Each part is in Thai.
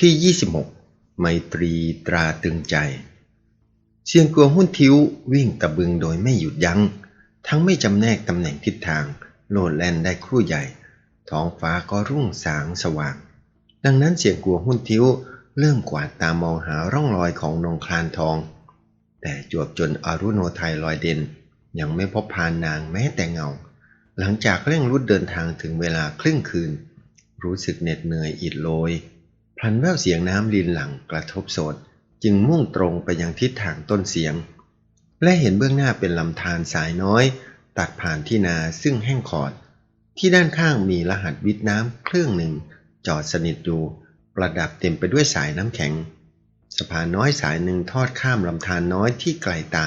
ที่ 26 ไมตรีตราตึงใจเสียงกลัวหุ้นทิ้ววิ่งตะบึงโดยไม่หยุดยัง้ง ทั้งไม่จำแนกตำแหน่งทิศทาง โลดแล่นได้ครู่ใหญ่ ท้องฟ้าก็รุ่งสางสว่าง ดังนั้นเสียงกลัวหุ้นทิ้วเริ่มกวาดตามองหาร่องรอยของนงคลานทอง แต่จวบจนอรุโนไทยลอยเด่น ยังไม่พบพานนางแม้แต่เงา หลังจากเร่งรุดเดินทางถึงเวลาครึ่งคืน รู้สึกเหน็ดเหนื่อยอิดโรย พลันแววเสียงน้ำลินหลังกระทบโสดจึงมุ่งตรงไปยังทิศทางต้นเสียง และเห็นเบื้องหน้าเป็นลำธารสายน้อย ตัดผ่านที่นาซึ่งแห้งขอด ที่ด้านข้างมีรหัสวิทน้ำเครื่องหนึ่ง จอดสนิทอยู่ ประดับเต็มไปด้วยสายน้ำแข็ง สะพานน้อยสายหนึ่งทอดข้ามลำธารน้อยที่ไกลตา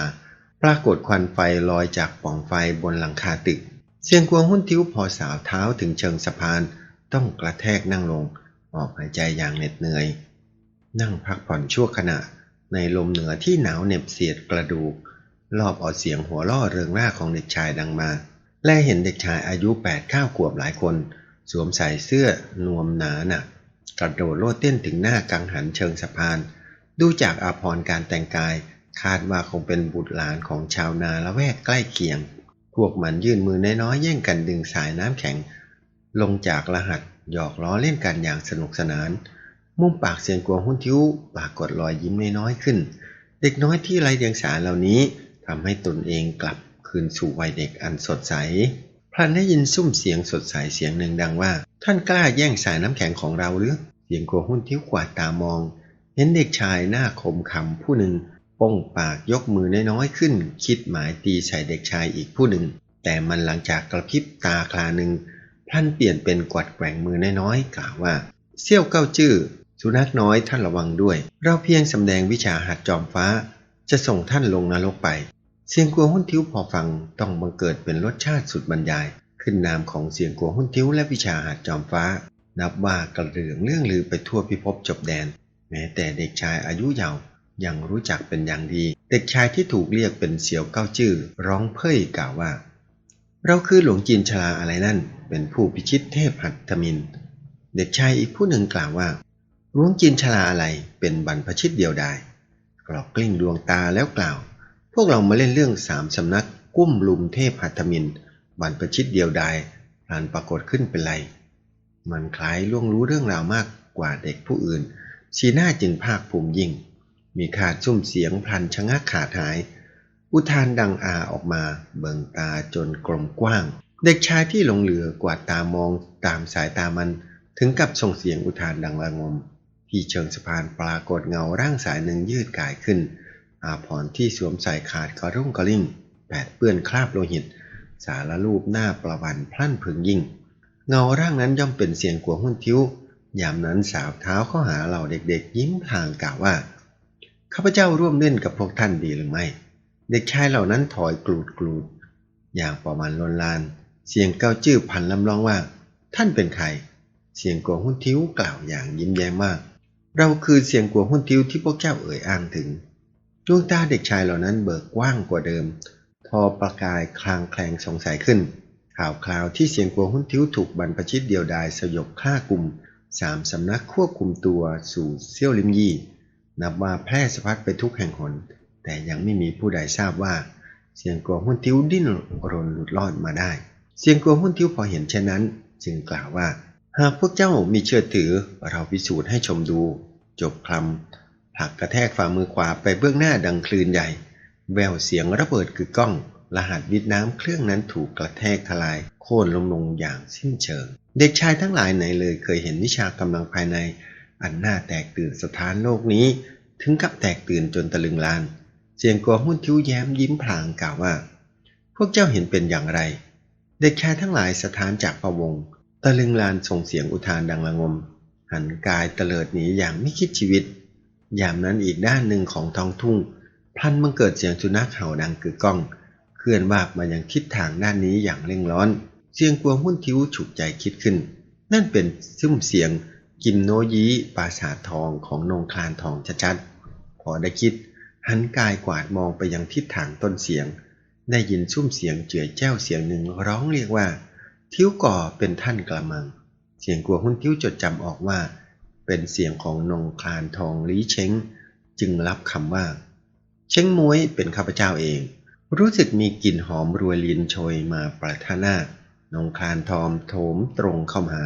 ปรากฏควันไฟลอยจากปล่องไฟบนหลังคาตึกเสียงกวงหุ้นทิ้วพอสาวเท้าถึงเชิงสะพานต้องกระแทกนั่งลง ออกหายใจอย่างเหน็ดเหนื่อย นั่งพักผ่อนชั่วขณะในลมเหนือที่หนาวเหน็บเสียดกระดูก รอบเอาเสียงหัวล่อเริงร่าของเด็กชายดังมา และเห็นเด็กชายอายุ8ปดข้าขวบหลายคน สวมใส่เสื้อนวมหนาหนักกระโดดโลดเต้นถึงหน้ากังหันเชิงสะพาน ดูจากอาภรณ์การแต่งกาย คาดว่าคงเป็นบุตรหลานของชาวนาละแวกใกล้เคียง พวกมันยื่นมือน้อยๆแย่งกันดึงสายน้ำแข็ง ลงจากรหัส หยอกล้อเล่นกันอย่างสนุกสนาน มุมปากเสียงกวงหุ้นทิ้วปากฏรอยยิ้มน้อยๆขึ้น เด็กน้อยที่ไร้เดียงสาเหล่านี้ทำให้ตนเองกลับคืนสู่วัยเด็กอันสดใสพลันได้ยินซุ้มเสียงสดใสเสียงหนึ่งดังว่า ท่านกล้าแย่งสายน้ำแข็งของเราหรือเสียงกวงหุ้นทิ้วกวาดตามอง เห็นเด็กชายหน้าคมคำผู้หนึ่งป้องปากยกมือน้อยๆขึ้น คิดหมายตีใส่เด็กชายอีกผู้หนึ่ง แต่มันหลังจากกระพริบตาคลาหนึ่ง พลันเปลี่ยนเป็นกวัดแกว่งมือน้อยๆกล่าวว่า เซี่ยวเก้าจื้อสุนัขน้อยท่านระวังด้วย เราเพียงสำแดงวิชาหัดจอมฟ้า จะส่งท่านลงนรกไป เสียงกลัวหุ้นทิ้วพอฟังต้องบังเกิดเป็นรสชาติสุดบรรยาย ขึ้นนามของเสียงกลัวหุ้นทิ้วและวิชาหัดจอมฟ้า นับว่ากระเรื่องเรื่องลือไปทั่วพิภพจบแดน แม้แต่เด็กชายอายุเยาว์ยังรู้จักเป็นอย่างดี เด็กชายที่ถูกเรียกเป็นเสี่ยวเก้าจื้อร้องเพ่ยกล่าวว่า เราคือหลวงจีนชลาอะไรนั่น เป็นผู้พิชิตเทพหัตถมิน เด็กชายอีกผู้หนึ่งกล่าวว่าหลวงจีนชลาอะไรเป็นบรรพชิตเดียวดายกรอกกลิ้งดวงตาแล้วกล่าว พวกเรามาเล่นเรื่องสามสำนักกุ้มลุมเทพหัตถมิน บรรพชิตเดียวดายพลานปรากฏขึ้นเป็นไร มันคล้ายล่วงรู้เรื่องราวมากกว่าเด็กผู้อื่น สีหน้าจึงภาคภูมิยิ่ง มีขาดซุ่มเสียงพลันชะงักขาดหาย อุทานดังอาออกมา เบิงตาจนกลมกว้าง เด็กชายที่หลงเหลือกวาดตามองตามสายตามัน ถึงกับส่งเสียงอุทานดังระงม ที่เชิงสะพานปรากฏเงาร่างสายหนึ่งยืดกายขึ้น อาพรณ์ที่สวมใส่ขาดกระรุ่งกระลิ่งแปดเปื้อนคราบโลหิต สารรูปหน้าประวันพลั่นพึงยิ่ง เงาร่างนั้นย่อมเป็นเสียงกัวหุ้นทิ้วยามนั้นสาวเท้าเข้าหาเหล่าเด็กๆ ยิ้มพลางกล่าวว่าข้าพเจ้าร่วมเล่นกับพวกท่านดีหรือไม่ เด็กชายเหล่านั้นถอยกรูดกรูดอย่างประมาณลนลาน เสียงเก้าจื้อพันลำร้องว่า ท่านเป็นใคร เสียงกัวหุ้นทิ้วกล่าวอย่างยิ้มแย้มมาก เราคือเสียงกัวหุ้นทิ้วที่พวกเจ้าเอ่ยอ้างถึงดวงตาเด็กชายเหล่านั้นเบิกกว้างกว่าเดิม ทอประกายคลางแคลงสงสัยขึ้น ข่าวคราวที่เสียงกัวหุ้นทิ้วถูกบรรพชิตเดียวดายสยบฆ่ากลุ่มสามสำนักควบคุมตัวสู่เซี่ยวลิมยี่ นับว่าแพร่สะพัดไปทุกแห่งหน แต่ยังไม่มีผู้ใดทราบว่าเสียงกัวหุ้นทิ้วดิ้นรนหลุดรอดมาได้เสียงกัวหุ้นทิ้วพอเห็นเช่นนั้น จึงกล่าวว่า หากพวกเจ้ามีเชื่อถือเราพิสูจน์ให้ชมดู จบคำผลักกระแทกฝ่ามือขวาไปเบื้องหน้าดังคลื่นใหญ่ แววเสียงระเบิดกึกก้อง รหัสวิทน้ำเครื่องนั้นถูกกระแทกทลาย โค่นลงลงอย่างสิ้นเชิง เด็กชายทั้งหลายไหนเลยเคยเห็นวิชากำลังภายใน อันน่าแตกตื่นสถานโลกนี้ ถึงกับแตกตื่นจนตะลึงลาน เสียงกัวหุ้นทิ้วแย้มยิ้มพลางกล่าวว่า พวกเจ้าเห็นเป็นอย่างไร เด็กชายทั้งหลายสถานจากพระวง ตะลึงลานส่งเสียงอุทานดังระงม หันกายเตลิดหนีอย่างไม่คิดชีวิต ยามนั้นอีกด้านหนึ่งของท้องทุ่งพลันบังเกิดเสียงสุนัขเห่าดังกึกก้อง เคลื่อนวาบมายังทิศทางด้านนี้อย่างเร่งร้อน เสียงกลัวหุ้นทิ้วฉุกใจคิดขึ้น นั่นเป็นซุ้มเสียงกิมโนยีปราสาททองของนงคลานทองชัดๆพอได้คิด หันกายกวาดมองไปยังทิศทางต้นเสียง ได้ยินซุ้มเสียงเจือแจ้วเสียงหนึ่งร้องเรียกว่า ทิ้วก่อเป็นท่านกระมัง เสียงกลัวหุ้นทิ้วจดจำออกว่า เป็นเสียงของนงคลานทองลีเช้ง จึงรับคำว่า เช้งมวยเป็นข้าพเจ้าเอง รู้สึกมีกลิ่นหอมรวยลินโชยมาประทานหน้านงคลานทองโถมตรงเข้ามาหา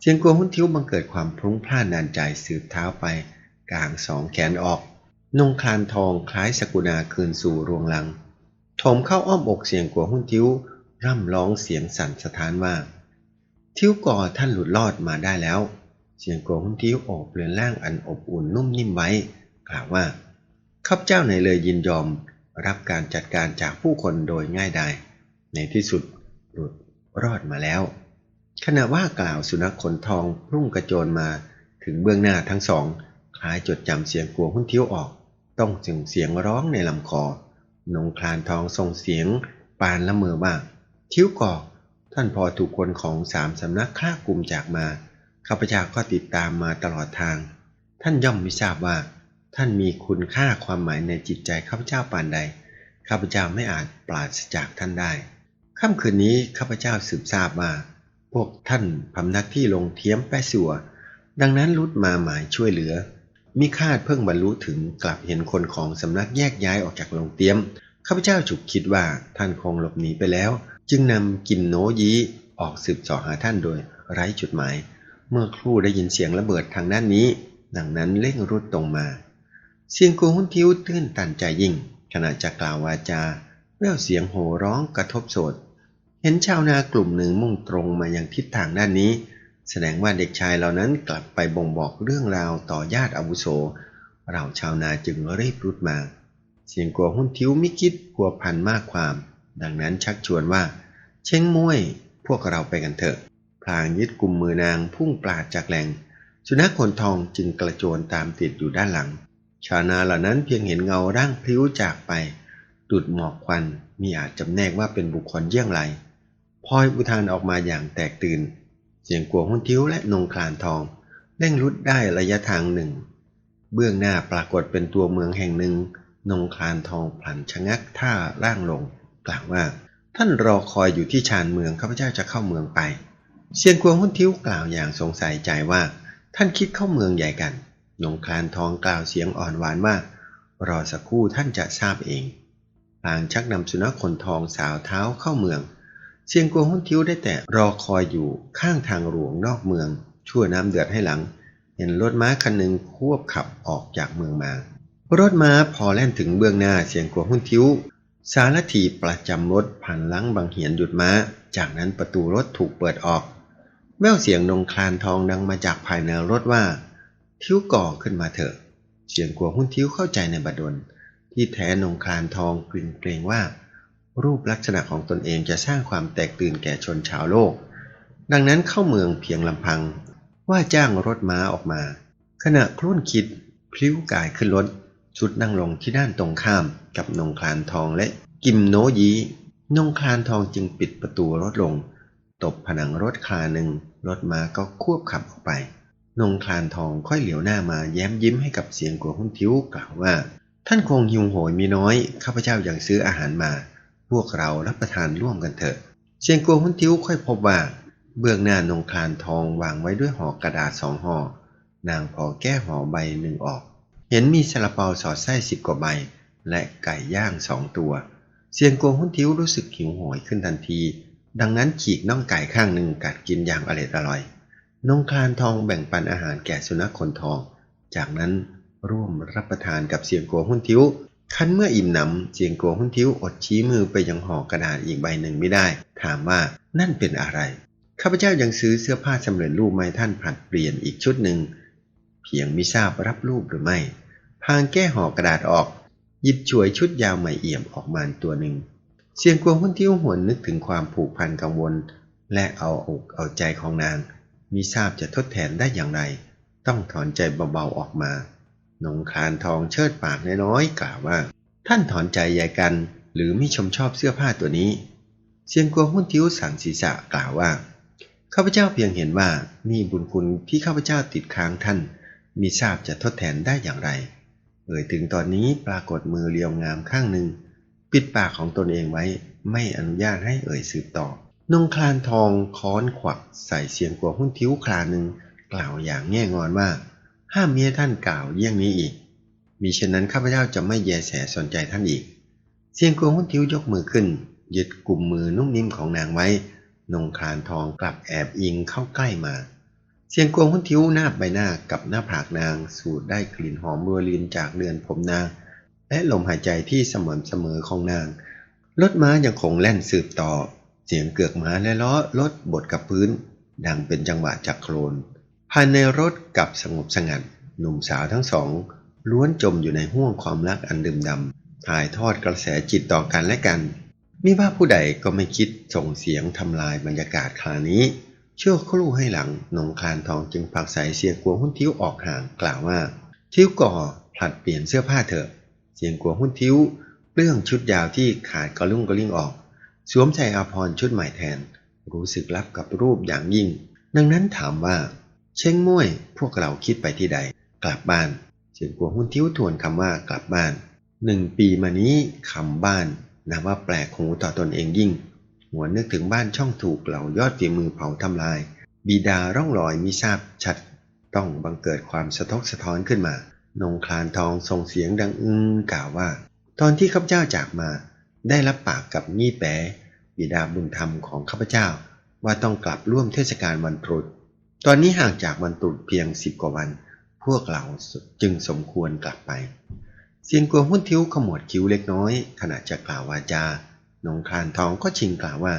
เสียงกลัวหุ้นทิ้วบังเกิดความพลุ้งพล่านนานใจสืบเท้าไปกลางสองแขนออก นงคลานทองคล้ายสกุณาคืนสู่รวงลังโถมเข้าอ้อมอกเสียงกัวหุ้นทิ้ว ร่ำร้องเสียงสั่นสะท้านว่า ทิ้วก่อท่านหลุดรอดมาได้แล้ว เสียงกัวหุ้นทิ้วโอบเรือนร่างอันอบอุ่นนุ่มนิ่มไว้ กล่าวว่าข้าพเจ้าในเลยยินยอมรับการจัดการจากผู้คนโดยง่ายดายในที่สุดหลุดรอดมาแล้ว ขณะว่ากล่าวสุนัขขนทองพุ่งกระโจนมาถึงเบื้องหน้าทั้งสอง คล้ายจดจำเสียงกลัวหุ้นทิ้วออก ต้องจึงเสียงร้องในลำคอ นงคลานทองส่งเสียงปานละเมอว่าทิ้วก่อท่านพอถูกคนของสามสำนักฆ่ากลุ่มจากมาข้าพเจ้าก็ติดตามมาตลอดทาง ท่านย่อมไม่ทราบว่า ท่านมีคุณค่าความหมายในจิตใจข้าพเจ้าปานใดข้าพเจ้าไม่อาจปราศจากท่านได้ค่ำคืนนี้ข้าพเจ้าสืบทราบว่า พวกท่านพำนักที่ลงเทียมแปะสัว ดังนั้นรุดมาหมายช่วยเหลือ มิคาดเพิ่งบรรลุถึงกลับเห็นคนของสำนักแยกย้ายออกจากโรงเตียมข้าพเจ้าฉุกคิดว่าท่านคงหลบหนีไปแล้ว จึงนำกินโนยีออกสืบสอหาท่านโดยไร้จุดหมาย เมื่อครู่ได้ยินเสียงระเบิดทางด้านนี้ ดังนั้นเร่งรุดตรงมาเสียงกูหุ้นทิวตื้นตันใจยิ่ง ขณะจะกล่าววาจาแววเสียงโห่ร้องกระทบโสดเห็นชาวนากลุ่มหนึ่งมุ่งตรงมาอยังทิศทางด้านนี้ แสดงว่าเด็กชายเหล่านั้นกลับไปบ่งบอกเรื่องราวต่อญาติอาวุโส เราชาวนาจึงรีบรุดมา เสียงกลัวหุ้นทิ้วไมิคิดพัวพันมากความ ดังนั้นชักชวนว่า เช้งมวยพวกเราไปกันเถอะพลางยึดกลุ่มมือนางพุ่งปราดจากแหล่ง สุนัขขนทองจึงกระโจนตามติดอยู่ด้านหลัง ชาวนาเหล่านั้นเพียงเห็นเงาร่างพลิ้วจากไปดุดหมอกควันมีอาจจำแนกว่าเป็นบุคคลเยี่ยงไรพลอยอุทานออกมาอย่างแตกตื่น เสียงกัวหุ้นทิ้วและนงคลานทองเร่งรุดได้ระยะทางหนึ่ง เบื้องหน้าปรากฏเป็นตัวเมืองแห่งหนึ่ง นงคลานทองพลันชะงักท่าร่างลง กล่าวว่า ท่านรอคอยอยู่ที่ชานเมืองข้าพเจ้าจะเข้าเมืองไปเสียงกวงหุ้นทิ้วกล่าวอย่างสงสัยใจว่า ท่านคิดเข้าเมืองใหญ่กัน นงคลานทองกล่าวเสียงอ่อนหวานว่า รอสักครู่ท่านจะทราบเองพลางชักนำสุนัขขนทองสาวเท้าเข้าเมือง เสียงกวงหุ้นทิ้วได้แต่รอคอยอยู่ข้างทางหลวงนอกเมือง ชั่วน้ำเดือดให้หลัง เห็นรถม้าคันหนึ่งควบขับออกจากเมืองมารถม้าพอแล่นถึงเบื้องหน้าเสียงกวงหุ้นทิ้ว สารถีประจำรถผ่านลังบางเหียนหยุดม้า จากนั้นประตูรถถูกเปิดออก แววเสียงนงคลานทองดังมาจากภายในรถว่า ทิ้วก่อขึ้นมาเถอะ เสียงกลัวหุ้นทิ้วเข้าใจในบดลที่แท้นงคลานทองกลิ่นเกรงว่า รูปลักษณะของตนเองจะสร้างความแตกตื่นแก่ชนชาวโลก ดังนั้นเข้าเมืองเพียงลำพังว่าจ้างรถม้าออกมา ขณะครุ่นคิดพลิ้วกายขึ้นรถชุดนั่งลงที่ด้านตรงข้ามกับนงคลานทองและกิมโนยีนงคลานทองจึงปิดประตูรถลง ตบผนังรถคลาหนึ่งรถม้าก็ควบขับออกไป นงคลานทองค่อยเหลียวหน้ามาแย้มยิ้มให้กับเสียงกลัวหุ้นทิวกล่าวว่า ท่านคงหิวโหยมีน้อย ข้าพเจ้ายังซื้ออาหารมา วกเรารับประทานร่วมกันเถอะเสียงกัวหุ้นทิ้วค่อยพบว่า เบื้องหน้านงคลานทองวางไว้ด้วยห่อกระดาษสองห่อนางพอแก้ห่อใบหนึ่งออก เห็นมีซาลาเปาสอดไส้สิบกว่าใบ และไก่ย่างสองตัวเสียงกลัวหุ้นทิ้วรู้สึกหิวโหยขึ้นทันที ดังนั้นฉีกน่องไก่ข้างหนึ่งกัดกินอย่างอร่อยอร่อยนงคลานทองแบ่งปันอาหารแก่สุนัขขนทอง จากนั้นร่วมรับประทานกับเสียงโกวหุ้นทิ้ว คันเมื่ออิ่มหนำเสียงโกวหุ้นทิ้วอดชี้มือไปยังห่อกระดาษอีกใบหนึ่งไม่ได้ ถามว่านั่นเป็นอะไร ข้าพเจ้ายังซื้อเสื้อผ้าสำเร็จรูปมาให้ท่านผัดเปลี่ยนอีกชุดหนึ่ง เพียงมิทราบรับรูปหรือไม่ พางแก้ห่อกระดาษออก หยิบฉวยชุดยาวใหม่เอี่ยมออกมาตัวหนึ่งเสียงกวงหุ้นทิ้วหวนนึกถึงความผูกพันกังวล และเอาอกเอาใจของนางมิทราบจะทดแทนได้อย่างไร ต้องถอนใจเบาๆออกมา นงคลานทองเชิดปากน้อยๆกล่าวว่า ท่านถอนใจใหญ่กัน หรือไม่ชมชอบเสื้อผ้าตัวนี้เสียงกวหุ้นทิ้วสั่งศีรษะกล่าวว่าข้าพเจ้าเพียงเห็นว่านี่บุญคุณที่ข้าพเจ้าติดค้างท่านมิทราบจะทดแทนได้อย่างไร เอ่ยถึงตอนนี้ปรากฏมือเรียวงามข้างหนึ่ง ปิดปากของตนเองไว้ไม่อนุญาตให้เอ่ยสืบต่อนงคลานทองค้อนขวักใส่เสียงกัวหุ้นทิ้วคลาหนึ่งกกล่าวอย่างแง่งอนว่า ห้ามเมียท่านกล่าวเยี่ยงนี้อีกมีเช่นนั้นข้าพเจ้าจะไม่แยแสสนใจท่านอีก เสียงกวงหุ้นทิวยกมือขึ้นยึดกลุ่มมือนุ่มนิ่มของนางไว้ นงคลานทองกลับแอบอิงเข้าใกล้มา เสียงกวงหุ้นทิวหน้าใบหน้ากับหน้าผากนาง สูดได้กลิ่นหอมรัวลินจากเดือนผมนาง และลมหายใจที่สม่ำเสมอของนางรถม้ายังคงแล่นสืบต่อ เสียงเกือกม้าและล้อรถบดกับพื้น ดังเป็นจังหวะจากโครน ภายในรถกับสงบสงัด หนุ่มสาวทั้งสอง ล้วนจมอยู่ในห้วงความรักอันดื่มดำถ่ายทอดกระแสจิตต่อกันและกันมิว่าผู้ใดก็ไม่คิดส่งเสียงทำลายบรรยากาศครานี้ เชั่วครู่ให้หลังนงคลานทองจึงผลักใสเสียงกลัวหุ้นทิ้วออกห่างกล่าวว่า ทิ้วก่อผลัดเปลี่ยนเสื้อผ้าเถอะ เสียงกลัวหุ้นทิ้วเรื่องชุดยาวที่ขาดกระลุ่งกระลิ่งออก สวมใส่อาภรณ์ชุดใหม่แทน รู้สึกรับกับรูปอย่างยิ่ง ดังนั้นถามว่า เช่งม่วย พวกเราคิดไปที่ใด กลับบ้านเสียงกลัวหุ้นทิ้วทวนคำว่ากลับบ้านหนึ่งปีมานี้คำบ้านนับว่าแปลกหูต่อตนเองยิ่งหัวนึกถึงบ้านช่องถูกเหล่ายอดฝีมือเผาทำลาย บิดาร่องรอยมิทราบชัด ต้องบังเกิดความสะทกสะท้อนขึ้นมานงคลานทองส่งเสียงดังอึ้งกล่าวว่า ตอนที่ข้าพเจ้าจากมา ได้รับปากกับงี้แปบิดาบุญธรรมของข้าพเจ้า ว่าต้องกลับร่วมเทศกาลวันตรุษ ตอนนี้ห่างจากวันตรุษเพียงสิบกว่าวัน พวกเราจึงสมควรกลับไปเสียงกลัวหุ้นทิ้วขมวดคิ้วเล็กน้อย ขณะจะกล่าววาจานงคลานทองก็ชิงกล่าวว่า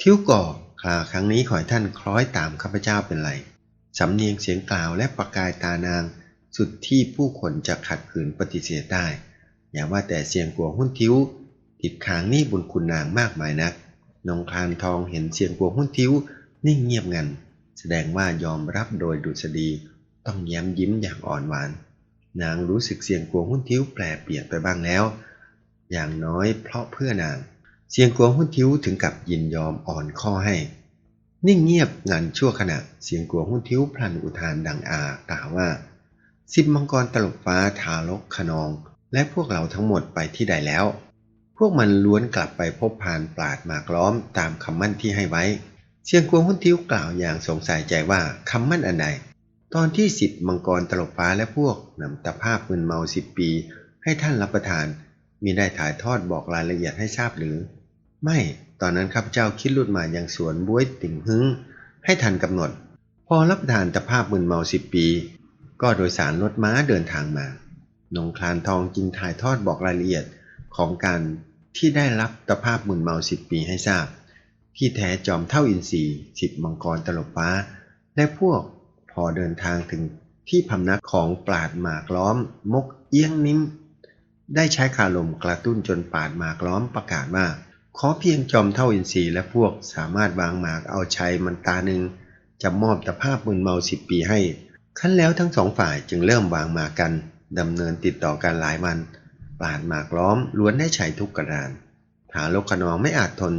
ทิ้วก่อคลาครั้งนี้ขอให้ท่านคล้อยตามข้าพเจ้าเป็นไรสำเนียงเสียงกล่าวและประกายตานาง สุดที่ผู้คนจะขัดขืนปฏิเสธได้ อย่าว่าแต่เสียงกลัวหุ้นทิ้ว ติดค้างนี้บุญคุณนางมากมายนักนงคลานทองเห็นเสียงกลัวหุ้นทิ้วนิ่งเงียบงัน แสดงว่ายอมรับโดยดุษฎีต้องแย้มยิ้มอย่างอ่อนหวาน นางรู้สึกเสียงกลัวหุ้นทิ้วแปลเปลี่ยนไปบ้างแล้ว อย่างน้อยเพราะเพื่อนาง เสียงกลัวหุ้นทิ้วถึงกับยินยอมอ่อนข้อให้ นิ่งเงียบงันชั่วขณะ เสียงกลัวหุ้นทิ้วพลันอุทานดังอากล่าวว่าสิบมังกรตลบฟ้าทารกขนอง และพวกเราทั้งหมดไปที่ใดแล้ว พวกมันล้วนกลับไปพบพานปราดหมากล้อมตามคำมั่นที่ให้ไว้ เสียงกวงหุ้นทิ้วกล่าวอย่างสงสัยใจว่าคำมั่นอันใด ตอนที่สิบมังกรตลบฟ้าและพวกนำตะภาพมึนเมาสิบปี ให้ท่านรับประทาน มีได้ถ่ายทอดบอกรายละเอียดให้ทราบหรือ ไม่ตอนนั้นข้าพเจ้าคิดลุดมาอยังสวนบ้วยติ่งหึ้งให้ทันกำหนด พอรับประทานตะภาพมึนเมาสิบปี ก็โดยสารรถม้าเดินทางมานงคลานทองจึงถ่ายทอดบอกรายละเอียดของการที่ได้รับตะภาพมึนเมาสิบปีให้ทราบ ที่แท้จอมเท่าอินทรีสิบมังกรตลบฟ้า และพวกพอเดินทางถึงที่พำนักของปราดหมากล้อม มกเอี้ยงนิ้ม ได้ใช้คาลมกระตุ้นจนปราดหมากล้อมประกาศว่าขอเพียงจอมเท่าอินทรีและพวกสามารถวางหมากเอาชัยมันตาหนึ่งจะมอบตภาพมึนเมาสิบปีให้ขั้นแล้วทั้งสองฝ่ายจึงเริ่มวางหมากกันดำเนินติดต่อกันหลายวันปราดหมากล้อมล้วนได้ชัยทุกกระดานถาลกขนองไม่อาจทน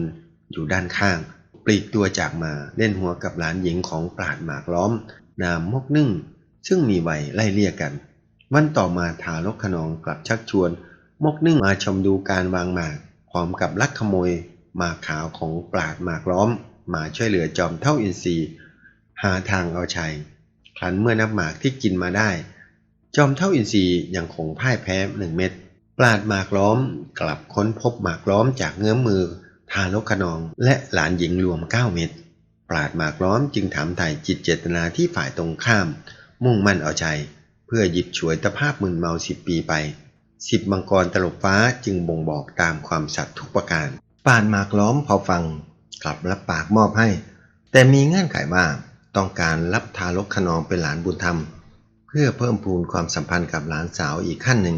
อยู่ด้านข้าง ปลีกตัวจากมาเล่นหัวกับหลานหญิงของปราดหมากล้อม นามมกนึ่ง ซึ่งมีวัยไล่เลี่ยกัน วันต่อมาทารกขนองกลับชักชวน มกนึ่งมาชมดูการวางหมากพร้อมกับลักขโมยหมากขาวของปราดหมากล้อม มาช่วยเหลือจอมเท่าอินทรีหาทางเอาชัยครั้นเมื่อนับหมากที่กินมาได้ จอมเท่าอินทรียังคงพ่ายแพ้หนึ่งเม็ดปราดหมากล้อมกลับค้นพบหมากล้อมจากเงื้อมมือ ทารกขนองและหลานหญิงรวม 9 เม็ดปราดหมากล้อมจึงถามไถ่จิตเจตนาที่ฝ่ายตรงข้าม มุ่งมั่นเอาใจ เพื่อหยิบฉวยตภาพมึนเมาสิบปีไปสิบมังกรตลบฟ้าจึงบ่งบอกตามความสัตย์ทุกประการปาดหมากล้อมพอฟัง กลับรับปากมอบให้ แต่มีเงื่อนไขว่าต้องการรับทารกขนองเป็นหลานบุญธรรม เพื่อเพิ่มพูนความสัมพันธ์กับหลานสาวอีกขั้นหนึ่ง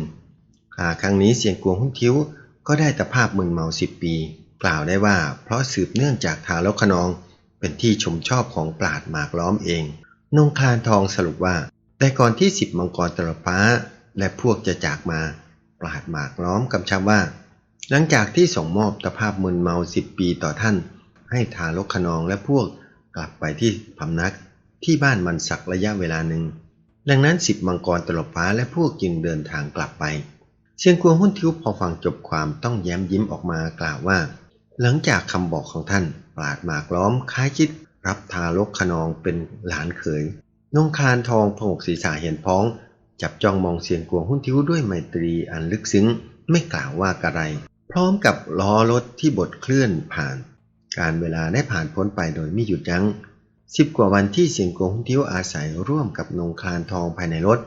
คาครั้งนี้เสียงกวงหุ้นคิ้วก็ได้ตภาพมึนเมาสิบปี กล่าวได้ว่าเพราะสืบเนื่องจากทารกขนอง เป็นที่ชมชอบของปราดหมากล้อมเอง นงคลานทองสรุปว่า แต่ก่อนที่สิบมังกรตลบฟ้า และพวกจะจากมา ปราดหมากล้อมกำชับว่า หลังจากที่ส่งมอบตภาพมึนเมาสิบปีต่อท่าน ให้ทารกขนองและพวกกลับไปที่พำนักที่บ้านมันสักระยะเวลาหนึ่ง ดังนั้นสิบมังกรตลบฟ้าและพวกจึงเดินทางกลับไป เชียงกวงหุ้นทิวพอฟังจบความต้องแย้มยิ้มออกมากล่าวว่า หลังจากคำบอกของท่านปราดหมากล้อมคล้ายคิดรับทารกขนองเป็นหลานเขยนงคานทองผงกศีรษะเห็นพ้อง จับจ้องมองเสียงกวงหุ้นทิ้วด้วยไมตรีอันลึกซึ้ง ไม่กล่าวว่าอะไร พร้อมกับล้อรถที่บดเคลื่อนผ่าน การเวลาได้ผ่านพ้นไปโดยไม่หยุดยัง้งสิบกว่าวันที่เสียงกวงหุ้นทิ้วอาศัยร่วมกับนงคานทองภายในรถ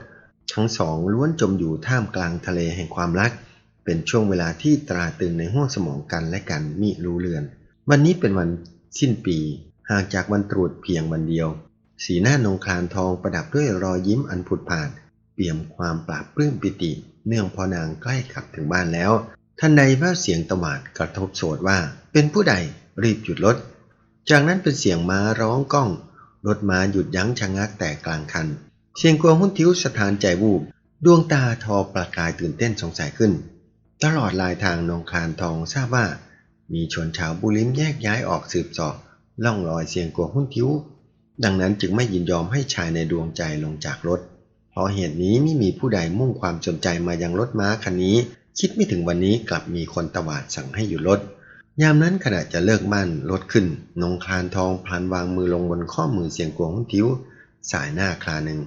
ทั้งสองล้วนจมอยู่ท่ามกลางทะเลแห่งความรัก เป็นช่วงเวลาที่ตราตรึงในห้วงสมองกันและกันมิรู้เลือน วันนี้เป็นวันสิ้นปีห่างจากวันตรวจเพียงวันเดียว สีหน้านงคลานทองประดับด้วยรอยยิ้มอันผุดผ่าน เปี่ยมความปราบปลื้มปิติ เนื่องพอนางใกล้กลับถึงบ้านแล้วทันใดแว่วเสียงตวาดกระทบโสดว่า เป็นผู้ใดรีบหยุดรถ จากนั้นเป็นเสียงม้าร้องก้อง รถม้าหยุดยั้งชะงักแต่กลางคันเสียงกวงหุ้นทิ้วสถานใจวูบดวงตาทอประกายตื่นเต้นสงสัยขึ้น ตลอดลายทางนงคานทองทราบว่า มีชนชาวบุริมแยกย้ายออกสืบสอบล่องรอยเสียงกลวงหุ้นทิ้ว ดังนั้นจึงไม่ยินยอมให้ชายในดวงใจลงจากรถ เพราะเหตุนี้ไม่มีผู้ใดมุ่งความสนใจมายังรถม้าคันนี้ คิดไม่ถึงวันนี้กลับมีคนตวาดสั่งให้หยุดรถ ยามนั้นขณะจะเลิกมั่นรถขึ้น นงคลานทองพลันวางมือลงบนข้อมือเสียงกลวงหุ้นทิ้ว สายหน้าคลาหนึ่ง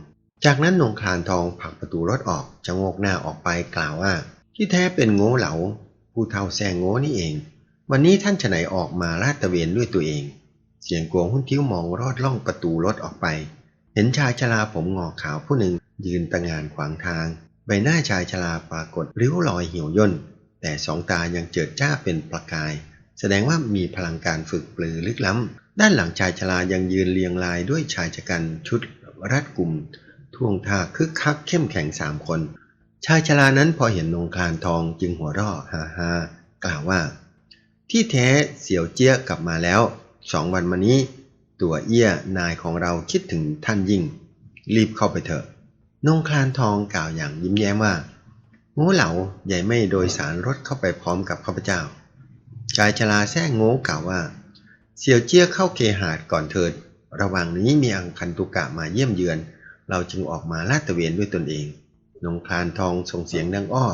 จากนั้นนงคลานทองผลักประตูรถออกจะโงกหน้าออกไปกล่าวว่า ที่แท้เป็นโง่เหลาผู้เฒ่าแซงโง่นี่เอง วันนี้ท่านฉไหนออกมาลาดตะเวนด้วยตัวเอง เสียงกวงหุ้นทิ้วมองรอดล่องประตูรถออกไป เห็นชายชราผมงอกขาวผู้หนึ่งยืนตะงานขวางทาง ใบหน้าชายชราปรากฏริ้วรอยเหี่ยวย่น แต่สองตายังเจิดจ้าเป็นประกาย แสดงว่ามีพลังการฝึกปลือลึกล้ำ ด้านหลังชายชรายังยืนเรียงรายด้วยชายชะกันชุดรัดกลุ่มท่วงท่าคึกคักเข้มแข็งสามคน ชายชรานั้นพอเห็นนงคานทองจึงหัวเราะฮ่าฮ่ากล่าวว่า ที่แท้เสี่ยวเจี้ยกลับมาแล้วสองวันมานี้ ตัวเอี้ยนายของเราคิดถึงท่านยิ่ง รีบเข้าไปเถอะนงคานทองกล่าวอย่างยิ้มแย้มว่าโง่เหลาใหญ่ไม่โดยสารรถเข้าไปพร้อมกับข้าพเจ้า ชายชราแท้โง่กล่าวว่า เสี่ยวเจี้ยเข้าเคหาดก่อนเถิด ระหว่างนี้มีอังคันตุกะมาเยี่ยมเยือน เราจึงออกมาลาดตระเวนด้วยตนเอง นงคลานทองส่งเสียงดังอ้อ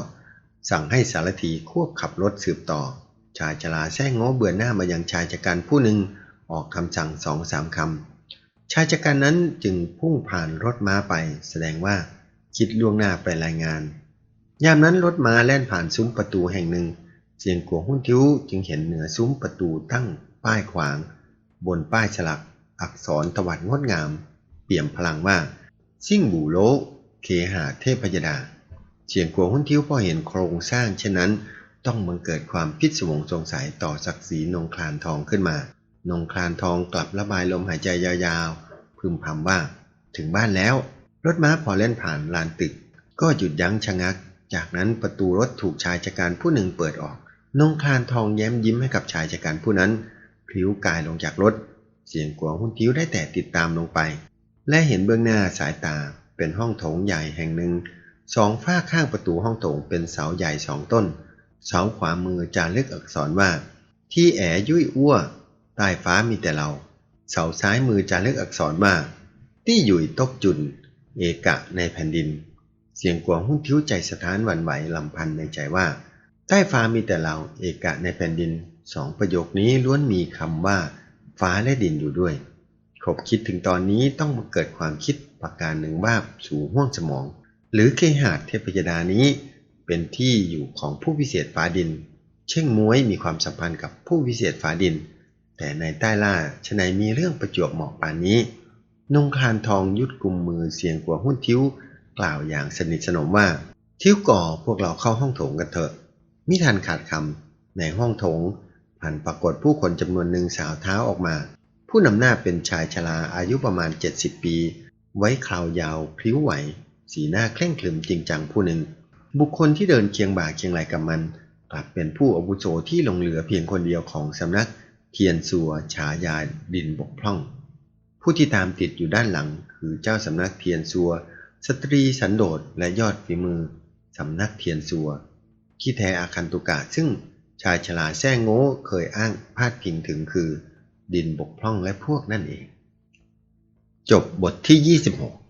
สั่งให้สารถีควบขับรถสืบต่อ ชายชราแท้โง่เบื่อหน้ามายังชายชะกันผู้หนึ่งออกคำสั่งสองสามคำชายชะกันนั้นจึงพุ่งผ่านรถม้าไป แสดงว่าคิดล่วงหน้าไปรายงาน ยามนั้นรถม้าแล่นผ่านซุ้มประตูแห่งหนึ่ง เสียงกัวหุ้นทิ้วจึงเห็นเหนือซุ้มประตูตั้งป้ายขวาง บนป้ายฉลัก อักษรตวัดงดงาม เปี่ยมพลังว่าซิ่งบูโล เคหาเทพยดาเสียงกัวหุ้นทิ้วพอเห็นโครงสร้างเช่นนั้น ต้องบังเกิดความพิศวงสงสัยต่อศักดิ์ศรีนงคลานทองขึ้นมานงคลานทองกลับระบายลมหายใจยาวๆ พึมพำว่า ถึงบ้านแล้ว รถม้าพอเล่นผ่านลานตึก ก็หยุดยั้งชะงัก จากนั้นประตูรถถูกชายชะกันผู้หนึ่งเปิดออกนงคลานทองแย้มยิ้มให้กับชายชะกันผู้นั้นพลิ้วกายลงจากรถ เสียงกวงหุ้นทิ้วได้แต่ติดตามลงไป และเห็นเบื้องหน้าสายตา เป็นห้องโถงใหญ่แห่งหนึ่งสองฝ้าข้างประตูห้องโถงเป็นเสาใหญ่สองต้น เสาขวามือจารึกอักษรว่า ที่แอยุ่ยอ้วใต้ฟ้ามีแต่เรา เสาซ้ายมือจารึกอักษรว่าที่หยุยตกจุน เอกะในแผ่นดิน เสียงกวางหุ้นทิ้วใจสถานหวั่นไหวลำพันในใจว่า ใต้ฟ้ามีแต่เราเอกะในแผ่นดินสองประโยคนี้ล้วนมีคำว่า ฟ้าและดินอยู่ด้วย ขบคิดถึงตอนนี้ต้องมาเกิดความคิดประการหนึ่งว่าสู่ห้วงสมอง หรือเคหาดเทพยดานี้ เป็นที่อยู่ของผู้พิเศษฟ้าดิน เช่งม้วยมีความสัมพันธ์กับผู้พิเศษฟ้าดิน แต่ในใต้ล่าชะไหนมีเรื่องประจวบเหมาะปานนี้นงคลานทองยุดกลุ่มมือเสียงกว่าหุ้นทิ้ว กล่าวอย่างสนิทสนมว่า ทิ้วก่อพวกเราเข้าห้องโถงกันเถอะมิทันขาดคำในห้องโถงผ่านปรากฏผู้คนจำนวนหนึ่งสาวเท้าออกมา ผู้นำหน้าเป็นชายชราอายุประมาณ 70 ปี ไว้คราวยาวพลิ้วไหว สีหน้าเคร่งครึมจริงจังผู้หนึ่ง บุคคลที่เดินเคียงบ่าเคียงไหลกับมัน กลับเป็นผู้อาวุโสที่ลงเหลือเพียงคนเดียวของสำนักเทียนสัวฉายาดินบกพร่อง ผู้ที่ตามติดอยู่ด้านหลัง คือเจ้าสำนักเทียนสัว สตรีสันโดษและยอดฝีมือสำนักเทียนสัวที่แท้อาคันตุกะซึ่งชายฉลาแซ่โง่เคยอ้างพาดพิงถึงคือ ดินบกพร่องและพวกนั่นเอง จบบทที่ 26